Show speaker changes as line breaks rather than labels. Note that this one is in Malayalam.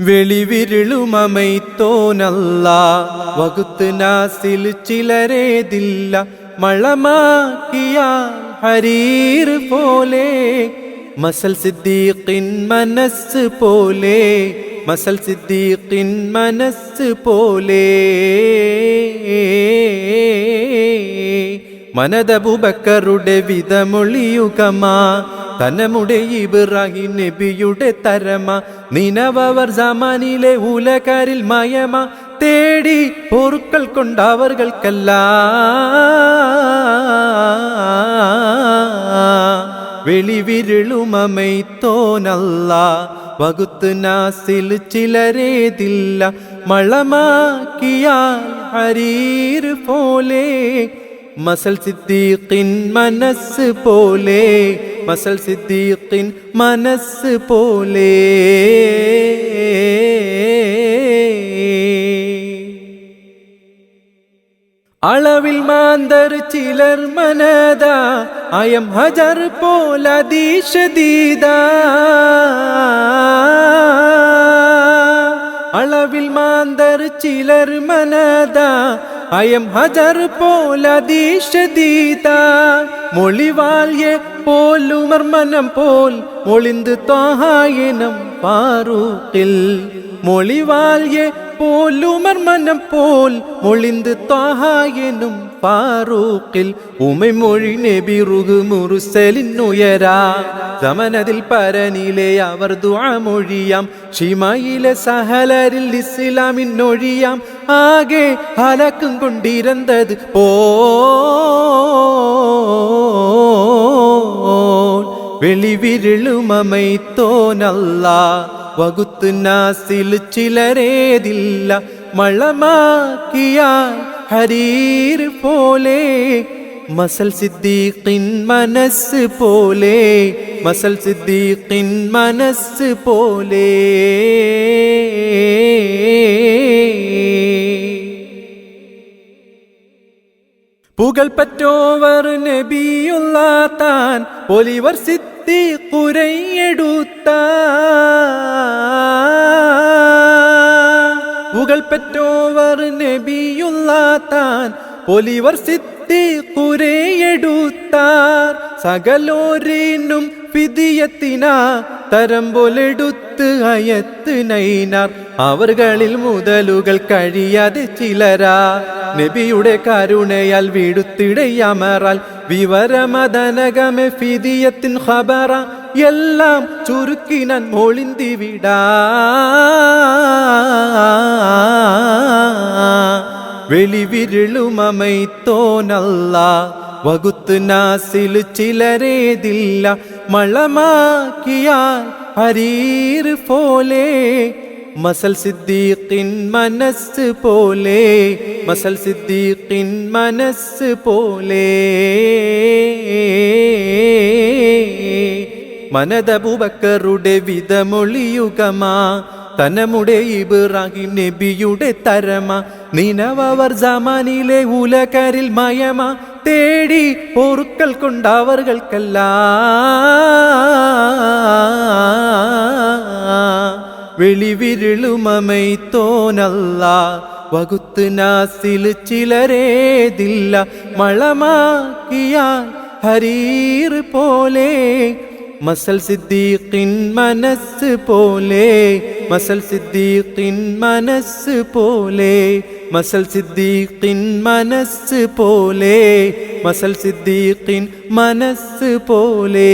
വെളിവിരുളുമൈത്തോനല്ല വകുത്ത് നാസിൽ ചിലരേതില്ല. മളമാക്കിയ ഹരീർ പോലെ. മസൽ സിദ്ദീഖിൻ മനസ്സ് പോലെ. മസൽ സിദ്ദീഖിൻ മനസ്സ് പോലെ. മനദബുബക്കറുടെ വിധമൊളിയുകമാ തനമുടെ ഇബ്രാഹിം നബിയുടെ തരമ. നിനവർ സമാനിലെ ഉലകരിൽ മയമ. തേടി പൊറുക്കൾ കൊണ്ടവർകൾക്കല്ല വെളിവിരുളുമൈത്തോനല്ല വകുത്ത് നാസിൽ ചിലരേതില്ല. മളമാക്കിയാൽ ഹരീർ പോലെ. മസൽ സിദ്ദീഖിൻ മനസ്സ് പോലെ. മസൽ സിദ്ദീഖിൻ മനസ്സ് പോലെ. അളവിൽ മാന്തർ ചിലർ മനത അയം ഹജർ പോലതീശദീദ അളവിൽ മാന്തർ ചിലർ മനത അയം ഹജർ പോലതീശദീദ മൊളിവാൾയെ പോലുമർ മനം പോൽ മൊളിന്ത് താഹായനം പാറൂക്കിൽ മൊളിവാൾയെ പോലുമർ മനം പോൽ മൊളിന്ത് താഹായനും പാറൂക്കിൽ ഉമൈമൊഴി നെബിറുകു മുറുസലിനുയരാ സമനതിൽ പരനിലെ അവർ ദുആമൊഴിയാം ഷിമയിലെ സഹലരിൽ ഇസ്ലാമിനൊഴിയാം ആകെ അലക്കും കൊണ്ടിരുന്നത് പോ വെളിവിരുളുമൈത്തോനല്ല വകുത്ത് നാസിൽ ചിലരേതില്ല. മളമാക്കിയ ഹരീർ പോലെ. മസൽ സിദ്ദീഖിൻ മനസ്സ് പോലെ. മസൽ സിദ്ദീഖിൻ മനസ്സ് പോലെ. പുകൾ പറ്റോവർ നബിയുള്ള താൻ ഒലിവർ സിദ്ധി കുരയെടുത്ത. പുകൾപ്പറ്റോവർ നബിയുള്ള താൻ ഒലിവർ സിദ്ധി കുരയെടുത്താർ. സകലോരിനും വിധിയത്തിന തരം പോലെടുത്ത് അയത്ത് നൈനാർ. അവർകളിൽ മുതലുകൾ കഴിയാതെ ചിലരാ. നബിയുടെ കരുണയാൽ വീടുത്തിടയമറാൽ വിവരമതനകമെ ഫിദിയത്തിൻ ഖബറ. എല്ലാം ചുരുക്കിനാൻ മൊളിന്തി വിടാ. വെളിവിരുളുമൈത്തോനല്ല വകുത്ത് നാസിൽ ചിലരേതില്ല മളമാക്കിയാൽ ഹരീർ പോലെ. മസൽ സിദ്ദീഖിൻ മനസ്സ് പോലെ. മസൽ സിദ്ദീഖിൻ മനസ്സ് പോലെ. മനതബുബക്കറുടെ വിധമൊളിയുഗമാ. തനമുടെ ഇബ്രാഹിം നബിയുടെ തരമ. നിനവർ സമാനിലെ ഉലകരിൽ മയമ. തേടി പൊറുക്കൽ കൊണ്ടവർകൾക്കല്ല വെളിവിരുളുമൈത്തോനല്ല വകുത്ത് നാസിൽ ചിലരേതില്ല മളമാക്കിയാൽ ഹരീർ പോലെ മസൽ സിദ്ദീഖിൻ മനസ്സ് പോലെ മസൽ സിദ്ദീഖിൻ മനസ്സ് പോലെ മസൽ സിദ്ദീഖിൻ മനസ്സ് പോലെ മസൽ സിദ്ദീഖിൻ മനസ്സ് പോലെ.